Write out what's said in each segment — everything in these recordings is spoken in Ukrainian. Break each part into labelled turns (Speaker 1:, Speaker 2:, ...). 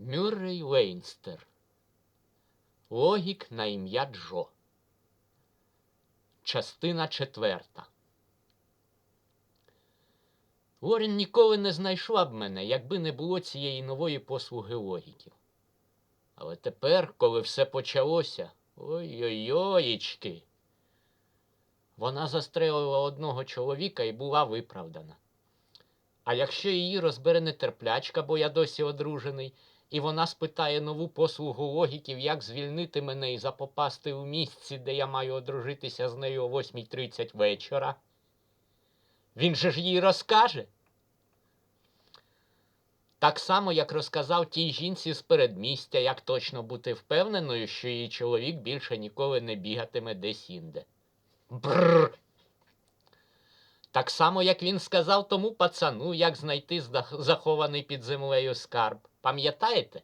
Speaker 1: Мюррей Лейнстер. Логік на ім'я Джо. Частина четверта. Лорін ніколи не знайшла б мене, якби не було цієї нової послуги логіків. Але тепер, коли все почалося, ой-ой-ойчки, вона застрелила одного чоловіка і була виправдана. А якщо її розбере нетерплячка, бо я досі одружений, і вона спитає нову послугу логіків, як звільнити мене і запопасти у місці, де я маю одружитися з нею о 8.30 вечора. Він же ж їй розкаже. Так само, як розказав тій жінці з передмістя, як точно бути впевненою, що її чоловік більше ніколи не бігатиме десь інде. Бррр. Так само, як він сказав тому пацану, як знайти захований під землею скарб. Пам'ятаєте?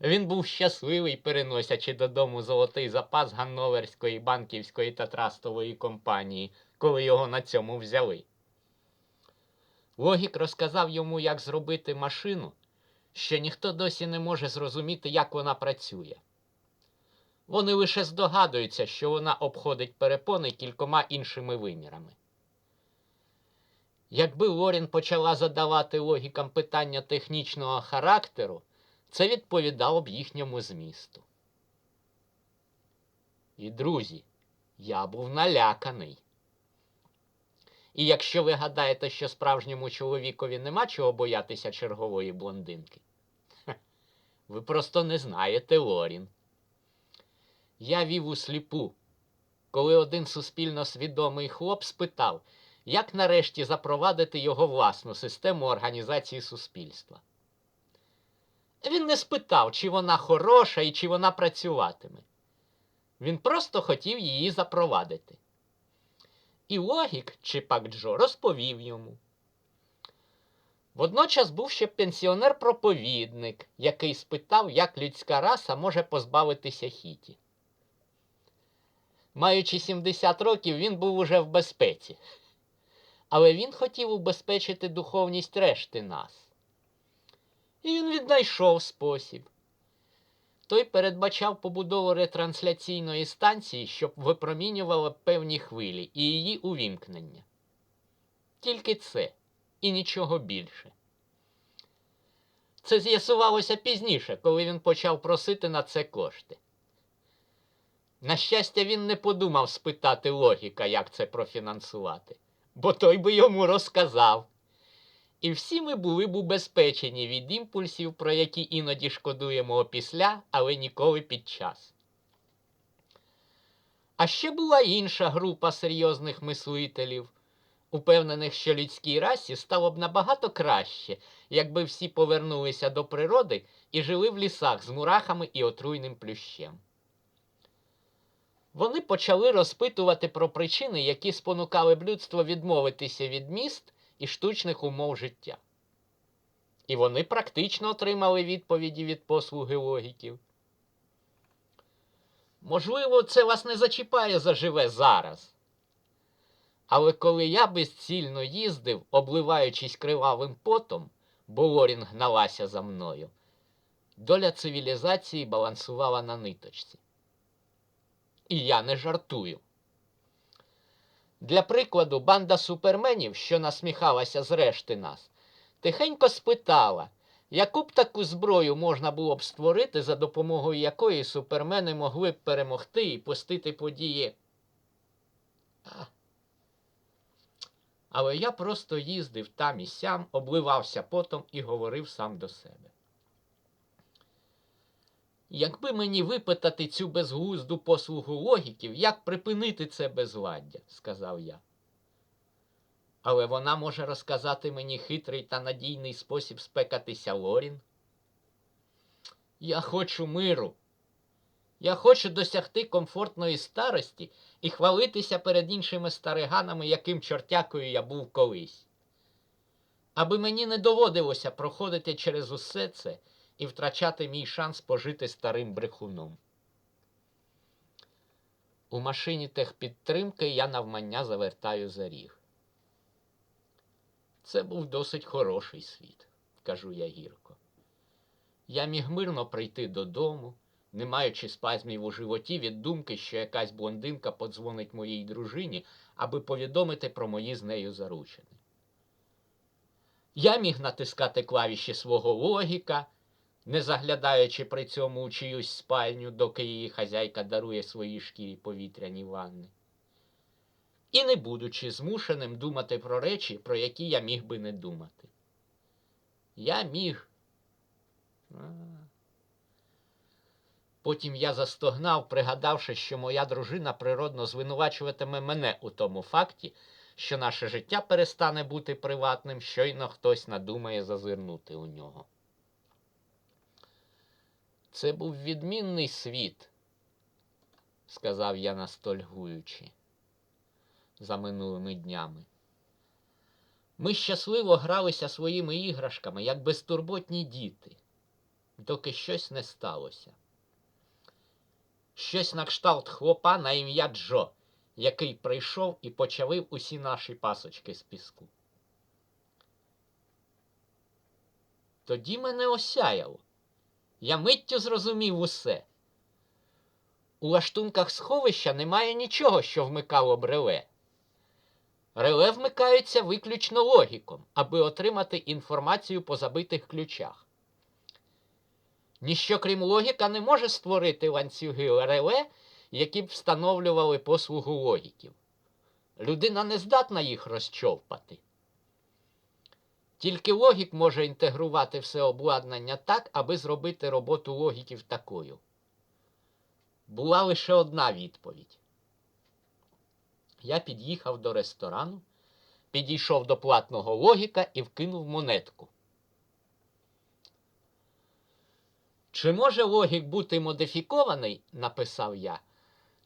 Speaker 1: Він був щасливий, переносячи додому золотий запас Ганноверської банківської та трастової компанії, коли його на цьому взяли. Логік розказав йому, як зробити машину, що ніхто досі не може зрозуміти, як вона працює. Вони лише здогадуються, що вона обходить перепони кількома іншими вимірами. Якби Лорін почала задавати логікам питання технічного характеру, це відповідало б їхньому змісту. І, друзі, я був наляканий. І якщо ви гадаєте, що справжньому чоловікові нема чого боятися чергової блондинки, ви просто не знаєте Лорін. Я вів у сліпу, коли один суспільно свідомий хлоп спитав, як нарешті запровадити його власну систему організації суспільства. Він не спитав, чи вона хороша і чи вона працюватиме. Він просто хотів її запровадити. І логік, чи пак Джо, розповів йому. Водночас був ще пенсіонер-проповідник, який спитав, як людська раса може позбавитися хіті. Маючи 70 років, він був уже в безпеці. Але він хотів убезпечити духовність решти нас. І він віднайшов спосіб. Той передбачав побудову ретрансляційної станції, щоб випромінювала певні хвилі і її увімкнення. Тільки це і нічого більше. Це з'ясувалося пізніше, коли він почав просити на це кошти. На щастя, він не подумав спитати логіка, як це профінансувати, бо той би йому розказав. І всі ми були б убезпечені від імпульсів, про які іноді шкодуємо опісля, але ніколи під час. А ще була інша група серйозних мислителів, упевнених, що людській расі стало б набагато краще, якби всі повернулися до природи і жили в лісах з мурахами і отруйним плющем. Вони почали розпитувати про причини, які спонукали б людство відмовитися від міст і штучних умов життя. І вони практично отримали відповіді від послуги логіків. Можливо, це вас не зачіпає заживе зараз. Але коли я безцільно їздив, обливаючись кривавим потом, бо Лорін гналася за мною, доля цивілізації балансувала на ниточці. І я не жартую. Для прикладу, банда суперменів, що насміхалася з решти нас, тихенько спитала, яку б таку зброю можна було б створити, за допомогою якої супермени могли б перемогти і пустити події. Але я просто їздив там і сям, обливався потом і говорив сам до себе. Якби мені випитати цю безглузду послугу логіків, як припинити це безладдя, сказав я. Але вона може розказати мені хитрий та надійний спосіб спекатися Лорін. Я хочу миру. Я хочу досягти комфортної старості і хвалитися перед іншими стариганами, яким чортякою я був колись. Аби мені не доводилося проходити через усе це і втрачати мій шанс пожити старим брехуном. У машині техпідтримки я навмання завертаю за ріг. Це був досить хороший світ, кажу я гірко. Я міг мирно прийти додому, не маючи спазмів у животі від думки, що якась блондинка подзвонить моїй дружині, аби повідомити про мої з нею заручини. Я міг натискати клавіші свого логіка, не заглядаючи при цьому у чиюсь спальню, доки її хазяйка дарує своїй шкірі повітряні ванни. І не будучи змушеним думати про речі, про які я міг би не думати. Я міг. Потім я застогнав, пригадавши, що моя дружина природно звинувачуватиме мене у тому факті, що наше життя перестане бути приватним, щойно хтось надумає зазирнути у нього. Це був відмінний світ, сказав я настольгуючи за минулими днями. Ми щасливо гралися своїми іграшками, як безтурботні діти, доки щось не сталося. Щось на кшталт хлопа на ім'я Джо, який прийшов і почавив усі наші пасочки з піску. Тоді мене осяяло. Я миттю зрозумів усе. У лаштунках сховища немає нічого, що вмикало б реле. Реле вмикаються виключно логіком, аби отримати інформацію по забитих ключах. Ніщо крім логіка не може створити ланцюги реле, які б встановлювали послугу логіків. Людина не здатна їх розчовпати. Тільки логік може інтегрувати все обладнання так, аби зробити роботу логіків такою. Була лише одна відповідь. Я під'їхав до ресторану, підійшов до платного логіка і вкинув монетку. Чи може логік бути модифікований, написав я,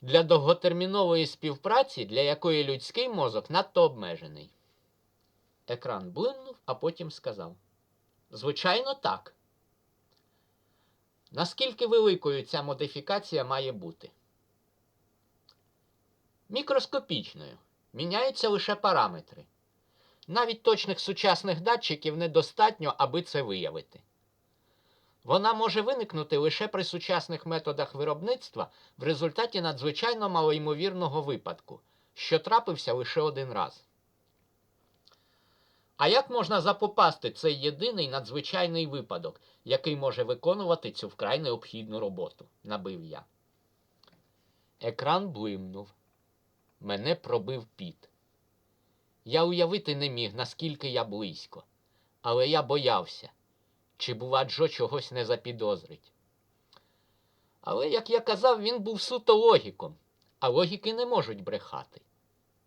Speaker 1: для довготермінової співпраці, для якої людський мозок надто обмежений? Екран блимнув, а потім сказав: Звичайно, так. Наскільки великою ця модифікація має бути? Мікроскопічною. Міняються лише параметри. Навіть точних сучасних датчиків недостатньо, аби це виявити. Вона може виникнути лише при сучасних методах виробництва в результаті надзвичайно малоймовірного випадку, що трапився лише один раз. А як можна запопасти цей єдиний надзвичайний випадок, який може виконувати цю вкрай необхідну роботу? набив я. Екран блимнув. Мене пробив піт. Я уявити не міг, наскільки я близько, але я боявся, чи, бува, Джо чогось не запідозрить. Але, як я казав, він був суто логіком, а логіки не можуть брехати.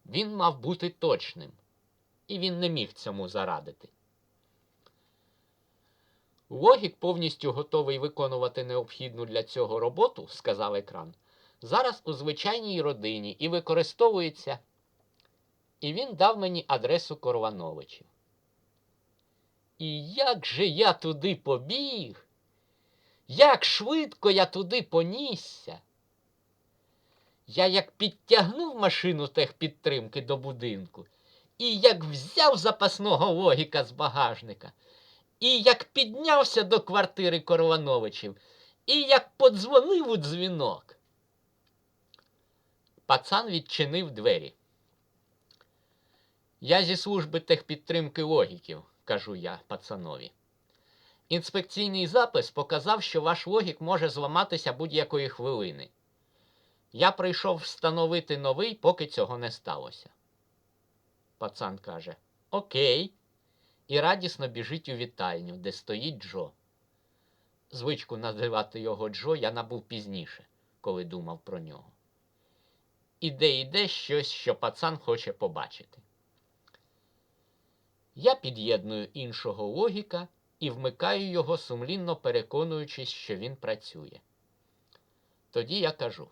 Speaker 1: Він мав бути точним, і він не міг цьому зарадити. Логік повністю готовий виконувати необхідну для цього роботу, сказав екран, зараз у звичайній родині і використовується. І він дав мені адресу Корвановичів. І як же я туди побіг? Як швидко я туди понісся? Я як підтягнув машину техпідтримки до будинку, і як взяв запасного логіка з багажника, і як піднявся до квартири Корвановичів, і як подзвонив у дзвінок. Пацан відчинив двері. Я зі служби техпідтримки логіків, кажу я пацанові. Інспекційний запис показав, що ваш логік може зламатися будь-якої хвилини. Я прийшов встановити новий, поки цього не сталося. Пацан каже Окей. І радісно біжить у вітальню, де стоїть Джо. Звичку називати його Джо я набув пізніше, коли думав про нього. Іде іде щось, що пацан хоче побачити. Я під'єдную іншого логіка і вмикаю його, сумлінно переконуючись, що він працює. Тоді я кажу: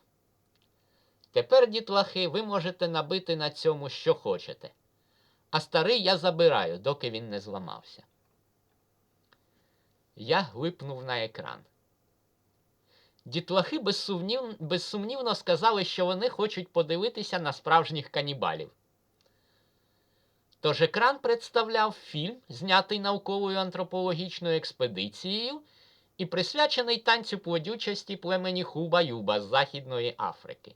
Speaker 1: тепер, дітлахи, ви можете набити на цьому, що хочете, а старий я забираю, доки він не зламався. Я глипнув на екран. Дітлахи безсумнів... безсумнівно сказали, що вони хочуть подивитися на справжніх канібалів. Тож екран представляв фільм, знятий науковою антропологічною експедицією, і присвячений танцю плодючості племені Хуба-Юба з Західної Африки.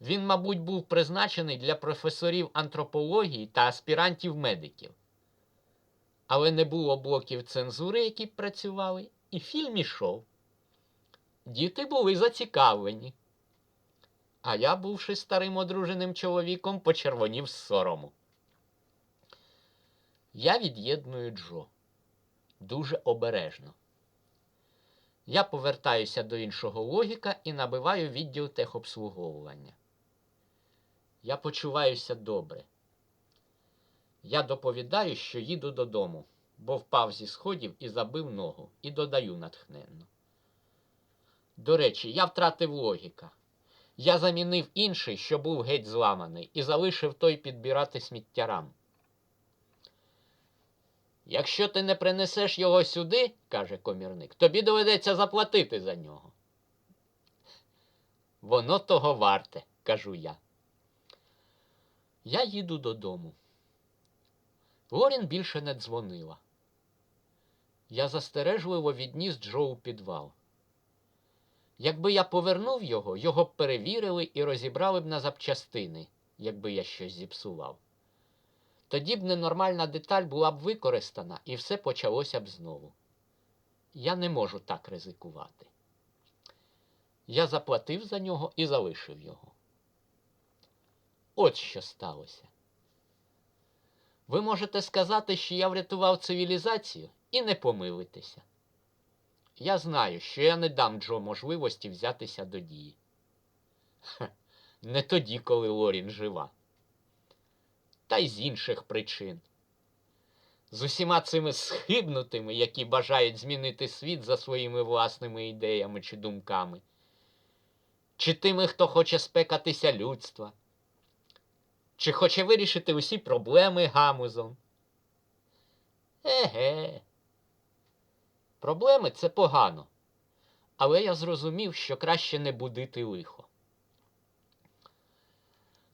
Speaker 1: Він, мабуть, був призначений для професорів антропології та аспірантів медиків. Але не було блоків цензури, які б працювали, і фільм ішов. Діти були зацікавлені. А я, бувши старим одруженим чоловіком, почервонів з сорому. Я від'єдную Джо дуже обережно. Я повертаюся до іншого логіка і набиваю відділ техобслуговування. Я почуваюся добре. Я доповідаю, що їду додому, бо впав зі сходів і забив ногу, і додаю натхненно. До речі, я втратив логіка. Я замінив інший, що був геть зламаний, і залишив той підбирати сміттярам. Якщо ти не принесеш його сюди, каже комірник, тобі доведеться заплатити за нього. Воно того варте, кажу я. Я їду додому. Лорін більше не дзвонила. Я застережливо відніс Джо у підвал. Якби я повернув його, його б перевірили і розібрали б на запчастини, якби я щось зіпсував. Тоді б ненормальна деталь була б використана і все почалося б знову. Я не можу так ризикувати. Я заплатив за нього і залишив його. От що сталося. Ви можете сказати, що я врятував цивілізацію і не помилитеся. Я знаю, що я не дам Джо можливості взятися до дії. Ха, не тоді, коли Лорін жива. Та й з інших причин. З усіма цими схибнутими, які бажають змінити світ за своїми власними ідеями чи думками, чи тими, хто хоче спекатися людства, чи хоче вирішити усі проблеми гамузом. Еге. Проблеми це погано, але я зрозумів, що краще не будити лихо.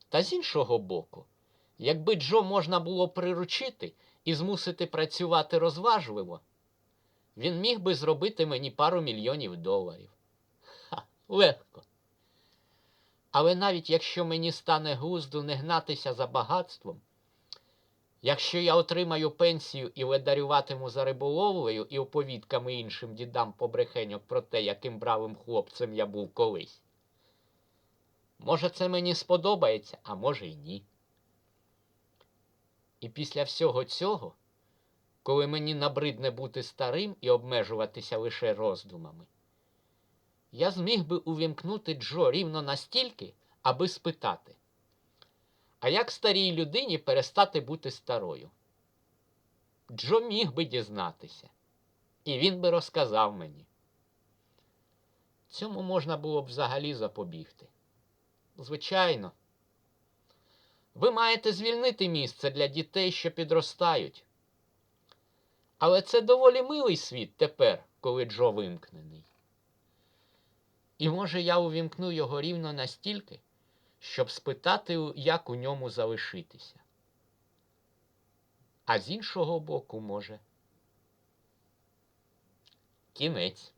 Speaker 1: Та з іншого боку, якби Джо можна було приручити і змусити працювати розважливо, він міг би зробити мені пару мільйонів доларів. Ха, легко. Але навіть якщо мені стане глузду не гнатися за багатством, якщо я отримаю пенсію і ледарюватиму за риболовлею і оповідками іншим дідам побрехеньок про те, яким бравим хлопцем я був колись, може, це мені сподобається, а може й ні. І після всього цього, коли мені набридне бути старим і обмежуватися лише роздумами, я зміг би увімкнути Джо рівно настільки, аби спитати, а як старій людині перестати бути старою? Джо міг би дізнатися, і він би розказав мені. Цьому можна було б взагалі запобігти. Звичайно. Ви маєте звільнити місце для дітей, що підростають. Але це доволі милий світ тепер, коли Джо вимкнений. І може я увімкну його рівно настільки, щоб спитати, як у ньому залишитися. А з іншого боку, може. Кінець.